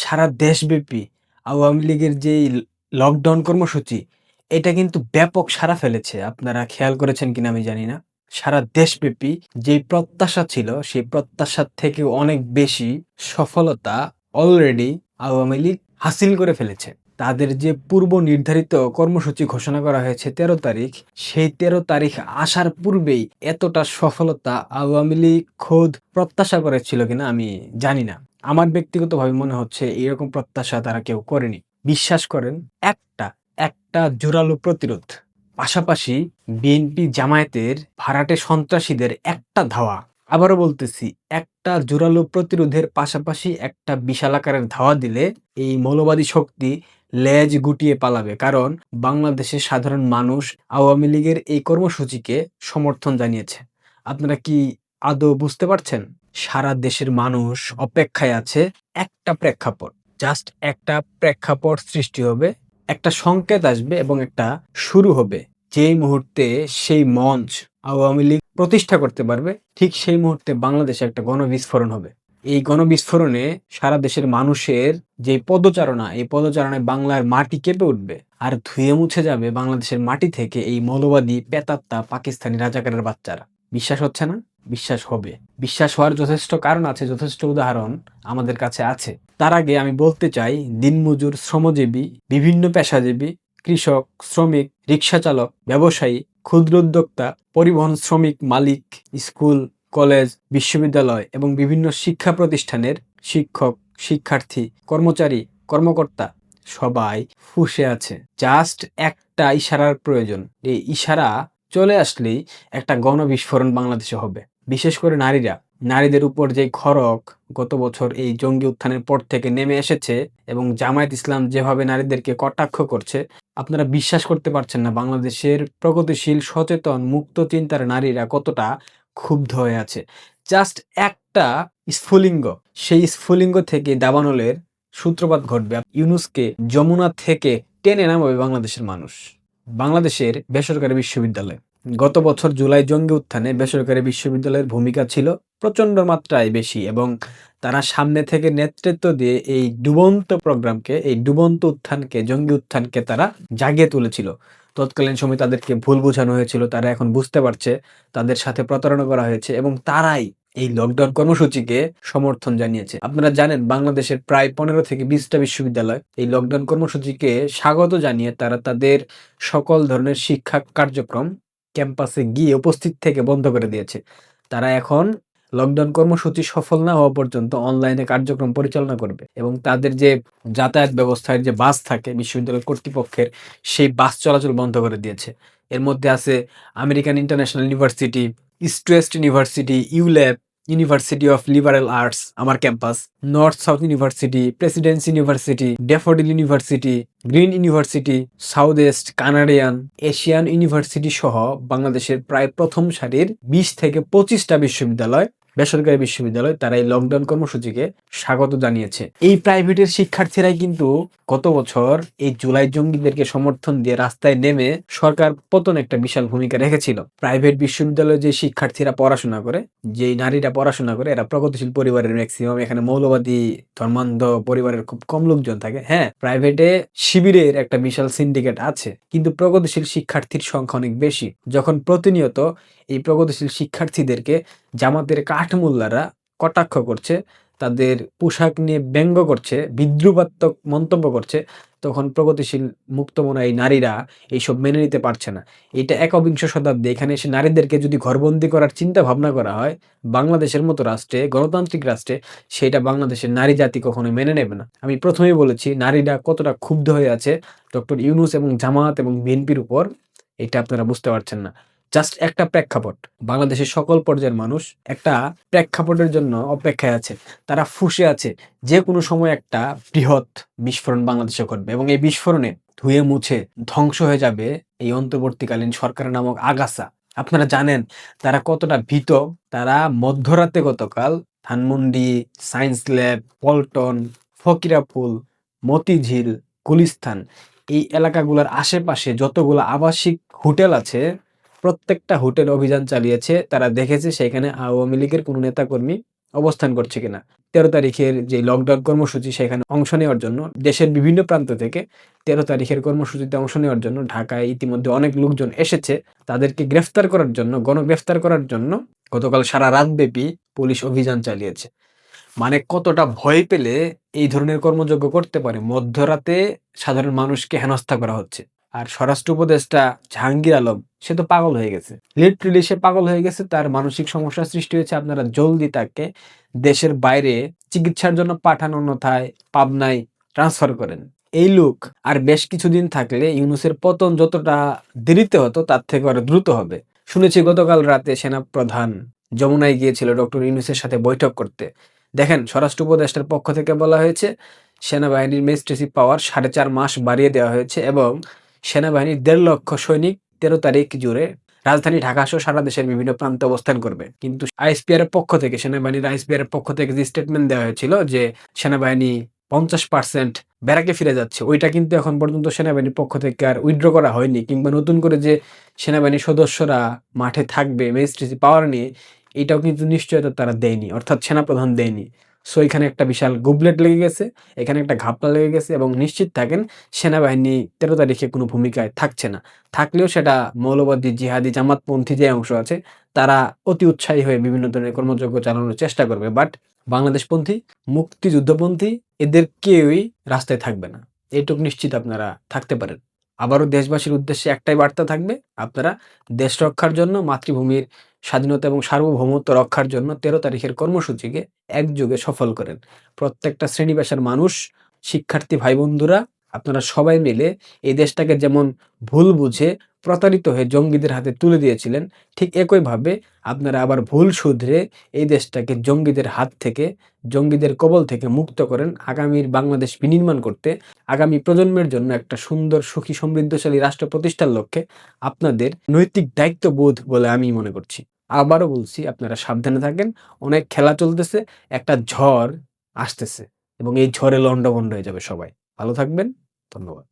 সারা দেশব্যাপী আওয়ামী লীগের যেই লকডাউন কর্মসূচি, এটা কিন্তু ব্যাপক সাড়া ফেলেছে। আপনারা খেয়াল করেছেন কিনা আমি জানি না। সারা দেশব্যাপী যেই প্রত্যাশা ছিল, সেই প্রত্যাশার থেকে অনেক বেশি সফলতা অলরেডি আওয়ামী লীগ হাসিল করে ফেলেছে। তাদের যে পূর্ব নির্ধারিত কর্মসূচি ঘোষণা করা হয়েছে তেরো তারিখ, সেই তেরো তারিখ আসার পূর্বেই এতটা সফলতা আওয়ামী লীগ খোদ প্রত্যাশা করেছিল কিনা আমি জানি না। আমার ব্যক্তিগতভাবে মনে হচ্ছে এরকম প্রত্যাশা তারা কেউ করেনি। বিশ্বাস করেন, একটা একটা জোরালো প্রতিরোধ। পাশাপাশি বিএনপি জামায়াতের ভাড়াটে সন্ত্রাসীদের একটা ধাওয়া। আবারও বলতেছি, একটা জোরালো প্রতিরোধের পাশাপাশি একটা বিশাল আকারের ধাওয়া দিলে এই মৌলবাদী শক্তি লেজ গুটিয়ে পালাবে। কারণ বাংলাদেশের সাধারণ মানুষ আওয়ামী লীগের এই কর্মসূচিকে সমর্থন জানিয়েছে। আপনারা কি আদৌ বুঝতে পারছেন? সারা দেশের মানুষ অপেক্ষায় আছে একটা প্রেক্ষাপট। জাস্ট একটা প্রেক্ষাপট সৃষ্টি হবে, একটা সংকেত আসবে এবং একটা শুরু হবে। যেই মুহূর্তে সেই মঞ্চ আওয়ামী লীগ প্রতিষ্ঠা করতে পারবে, ঠিক সেই মুহূর্তে বাংলাদেশে একটা গণবিস্ফোরণ হবে। এই গণবিস্ফোরণে সারা দেশের মানুষের যে পদচারণা, এই পদচারণায় বাংলার মাটি কেঁপে উঠবে আর ধুয়ে মুছে যাবে বাংলাদেশের মাটি থেকে এই মৌলবাদী পেতাত্তা পাকিস্তানি রাজাকারের বাচ্চারা। বিশ্বাস হচ্ছে না? বিশ্বাস হবে। বিশ্বাস হওয়ার যথেষ্ট কারণ আছে, যথেষ্ট উদাহরণ আমাদের কাছে আছে। তার আগে আমি বলতে চাই, দিনমজুর, শ্রমজীবী, বিভিন্ন পেশাজীবী, কৃষক, শ্রমিক রিক্সা চালক ব্যবসায়ী, ক্ষুদ্র উদ্যোক্তা, পরিবহন শ্রমিক, মালিক, স্কুল, কলেজ, বিশ্ববিদ্যালয় এবং বিভিন্ন শিক্ষা প্রতিষ্ঠানের শিক্ষক, শিক্ষার্থী, কর্মচারী, কর্মকর্তা সবাই ফুসে আছে। জাস্ট একটা ইশারার প্রয়োজন। এই ইশারা চলে আসলেই একটা গণবিস্ফোরণ বাংলাদেশে হবে। বিশেষ করে নারীরা। নারীদের উপর যে খড়ক গত বছর এই জঙ্গি উত্থানের পর থেকে নেমে এসেছে এবং জামায়াত ইসলাম যেভাবে নারীদেরকে কটাক্ষ করছে, আপনারা বিশ্বাস করতে পারছেন না বাংলাদেশের প্রগতিশীল, সচেতন, মুক্ত চিন্তার নারীরা কতটা ক্ষুব্ধ হয়ে আছে। জাস্ট একটা স্ফুলিঙ্গ, সেই স্ফুলিঙ্গ থেকে দাবানলের সূত্রপাত ঘটবে। ইউনুসকে যমুনা থেকে টেনে নামাবে বাংলাদেশের মানুষ, বাংলাদেশের বেসরকারি বিশ্ববিদ্যালয়। গত বছর জুলাই জঙ্গি উত্থানে বেসরকারি বিশ্ববিদ্যালয়ের ভূমিকা ছিল প্রচণ্ড মাত্রায় বেশি এবং তারা সামনে থেকে নেতৃত্ব দিয়ে এই ডুবন্ত প্রোগ্রামকে, এই ডুবন্ত উত্থানকে, জঙ্গি উত্থানকে তারা জাগিয়ে তুলেছিল। তৎকালীন সময় তাদেরকে ভুল বোঝানো হয়েছিল, তারা এখন বুঝতে পারছে, তাদের সাথে প্রতারণা করা হয়েছে এবং তারাই এই লকডাউন কর্মসূচিকে সমর্থন জানিয়েছে। আপনারা জানেন, বাংলাদেশের প্রায় পনেরো থেকে বিশটা বিশ্ববিদ্যালয় এই লকডাউন কর্মসূচিকে স্বাগত জানিয়ে তারা তাদের সকল ধরনের শিক্ষা কার্যক্রম ক্যাম্পাসে গিয়ে উপস্থিত থেকে বন্ধ করে দিয়েছে। তারা এখন লকডাউন কর্মসূচি সফল না হওয়া পর্যন্ত অনলাইনে কার্যক্রম পরিচালনা করবে এবং তাদের যে যাতায়াত ব্যবস্থার যে বাস থাকে বিশ্ববিদ্যালয় কর্তৃপক্ষের, সেই বাস চলাচল বন্ধ করে দিয়েছে। এর মধ্যে আছে American International University, East West University, ULAB University of Liberal Arts আমার campus North South University Presidency University Daffodil University Green University South East Canadian Asian University সহ বাংলাদেশের প্রায় প্রথম সারির বিশ থেকে পঁচিশটা বিশ্ববিদ্যালয় বেসরকারি বিশ্ববিদ্যালয় তারা এই লকডাউন কর্মসূচিকে স্বাগত জানিয়েছে। এই প্রাইভেটের শিক্ষার্থীরাই কিন্তু গত বছর এই জুলাই জঙ্গিদেরকে সমর্থন দিয়ে রাস্তায় নেমে সরকার পতন একটা বিশাল ভূমিকা রেখেছিল। প্রাইভেট বিশ্ববিদ্যালয়ে যে শিক্ষার্থীরা পড়াশোনা করে যে নারীরা পড়াশোনা করে, এরা প্রগতিশীল পরিবারের ম্যাক্সিমাম এখানে মৌলবাদী, ধর্মান্ধ পরিবারের খুব কম লোকজন থাকে। হ্যাঁ প্রাইভেটে শিবিরের একটা বিশাল সিন্ডিকেট আছে, কিন্তু প্রগতিশীল শিক্ষার্থীর সংখ্যা অনেক বেশি। যখন প্রতিনিয়ত এই প্রগতিশীল শিক্ষার্থীদেরকে জামাতের কাঠমোল্লারা কটাক্ষ করছে, তাদের পোশাক নিয়ে ব্যঙ্গ করছে, বিদ্রুপাত্মক মন্তব্য করছে, তখন প্রগতিশীল মুক্তমনা এই নারীরা এইসব মেনে নিতে পারছে না। এটা একবিংশ শতাব্দী, এখানে এসে নারীদেরকে যদি ঘরবন্দি করার চিন্তা ভাবনা করা হয়, বাংলাদেশের মতো রাষ্ট্রে, গণতান্ত্রিক রাষ্ট্রে, সেটা বাংলাদেশের নারী জাতি কখনো মেনে নেবে না। আমি প্রথমেই বলেছি, নারীরা কতটা ক্ষুব্ধ হয়ে আছে, ডক্টর ইউনুস এবং জামাত এবং বিএনপির উপর, এটা আপনারা বুঝতে পারছেন না। জাস্ট একটা প্রেক্ষাপট। বাংলাদেশের সকল পর্যায়ের মানুষ একটা প্রেক্ষাপটের জন্য অপেক্ষায় আছে। তারা ফুসে আছে। যে কোনো সময় একটা বৃহৎ বিস্ফোরণ বাংলাদেশে ঘটবে এবং এই বিস্ফোরণে ধুয়ে মুছে ধ্বংস হয়ে যাবে এই অন্তর্বর্তীকালীন সরকার নামক আগাছা। আপনারা জানেন, তারা কতটা ভীত। তারা মধ্যরাতে গতকাল ধানমন্ডি, সায়েন্স ল্যাব, পল্টন, ফকিরাপুল, মতিঝিল, গুলিস্তান এই এলাকাগুলোর আশেপাশে যতগুলো আবাসিক হোটেল আছে প্রত্যেকটা হোটেল অভিযান চালিয়েছে, তারা দেখেছে সেখানে আওয়ামী লীগের কোনো নেতাকর্মী অবস্থান করছে কিনা। তেরো তারিখের যে লকডাউন কর্মসূচি, সেখানে অংশ নেওয়ার জন্য দেশের বিভিন্ন প্রান্ত থেকে তেরো তারিখের কর্মসূচিতে অংশ নেওয়ার জন্য ঢাকায় ইতিমধ্যে অনেক লোকজন এসেছে। তাদেরকে গ্রেফতার করার জন্য, গণগ্রেফতার করার জন্য গতকাল সারা রাতব্যাপী পুলিশ অভিযান চালিয়েছে। মানে কতটা ভয় পেলে এই ধরনের কর্মযজ্ঞ করতে পারে। মধ্যরাতে সাধারণ মানুষকে হেনস্থা করা হচ্ছে। আর স্বরাষ্ট্র উপদেষ্টা জাহাঙ্গীর আলম, সে তো পাগল হয়ে গেছে। লিটারেলি সে পাগল হয়ে গেছে, তার মানসিক সমস্যা সৃষ্টি হয়েছে। আপনারা জলদি তাকে দেশের বাইরে চিকিৎসার জন্য পাঠান অন্যথায় পাবনায় ট্রান্সফার করেন। এই লোক আর বেশ কিছুদিন থাকলে ইউনুসের পতন যতটা দেরিতে হতো, তার থেকে আরও দ্রুত হবে। শুনেছি গতকাল রাতে সেনাপ্রধান যমুনায় গিয়েছিল ডক্টর ইউনুসের সাথে বৈঠক করতে। দেখেন, স্বরাষ্ট্র উপদেষ্টার পক্ষ থেকে বলা হয়েছে, সেনাবাহিনীর মেজিস্ট্রেসি পাওয়ার সাড়ে চার মাস বাড়িয়ে দেওয়া হয়েছে এবং সেনাবাহিনীর দেড় লক্ষ সৈনিক তেরো তারিখ জুড়ে রাজধানী ঢাকা সহ সারা দেশের বিভিন্ন প্রান্তে অবস্থান করবে। কিন্তু আইএসপিআর পক্ষ থেকে, সেনাবাহিনীর আইএসপিআর এর পক্ষ থেকে যে স্টেটমেন্ট দেওয়া হয়েছিল যে সেনাবাহিনী পঞ্চাশ পার্সেন্ট ব্যারাকে ফিরে যাচ্ছে, ওইটা কিন্তু এখন পর্যন্ত সেনাবাহিনীর পক্ষ থেকে আর উইথড্র করা হয়নি। কিংবা নতুন করে যে সেনাবাহিনীর সদস্যরা মাঠে থাকবে ম্যাজিস্ট্রেসি পাওয়ার নিয়ে, এটাও কিন্তু নিশ্চয়তা তারা দেয়নি, অর্থাৎ সেনাপ্রধান দেয়নি। সো এখানে একটা বিশাল গুবলেট লেগে গেছে, এখানে একটা ঘাপলা লেগে গেছে এবং নিশ্চিত থাকেন সেনাবাহিনী তেরো তারিখে কোনো ভূমিকায় থাকছে না। থাকলেও সেটা মৌলবাদী, জিহাদি, জামাতপন্থী যে অংশ আছে, তারা অতি উৎসাহী হয়ে বিভিন্ন ধরনের কর্মযজ্ঞ চালানোর চেষ্টা করবে। বাট বাংলাদেশপন্থী, মুক্তিযুদ্ধপন্থী, এদের কেউই রাস্তায় থাকবে না। এইটুকু নিশ্চিত আপনারা থাকতে পারেন। আবারও দেশবাসীর উদ্দেশ্যে একটাই বার্তা থাকবে, আপনারা দেশ রক্ষার জন্য, মাতৃভূমির স্বাধীনতা এবং সার্বভৌমত্ব রক্ষার জন্য তেরো তারিখের কর্মসূচিকে একযোগে সফল করেন। প্রত্যেকটা শ্রেণি মানুষ, শিক্ষার্থী ভাই বন্ধুরা আপনারা সবাই মিলে এই দেশটাকে যেমন ভুল বুঝে প্রতারিত হয়ে জঙ্গিদের হাতে তুলে দিয়েছিলেন, ঠিক একইভাবে আপনারা আবার ভুল শুধরে এই দেশটাকে জঙ্গিদের হাত থেকে, জঙ্গিদের কবল থেকে মুক্ত করেন, আগামীর বাংলাদেশ বিনির্মাণ করতে, আগামী প্রজন্মের জন্য একটা সুন্দর, সুখী, সমৃদ্ধশালী রাষ্ট্র প্রতিষ্ঠার লক্ষ্যে আপনাদের নৈতিক দায়িত্ববোধ বলে আমি মনে করছি। আবারও বলছি, আপনারা সাবধানে থাকেন, অনেক খেলা চলতেছে, একটা ঝড় আসতেছে এবং এই ঝড়ে লন্ডভন্ড হয়ে যাবে সবাই। ভালো থাকবেন। постанова.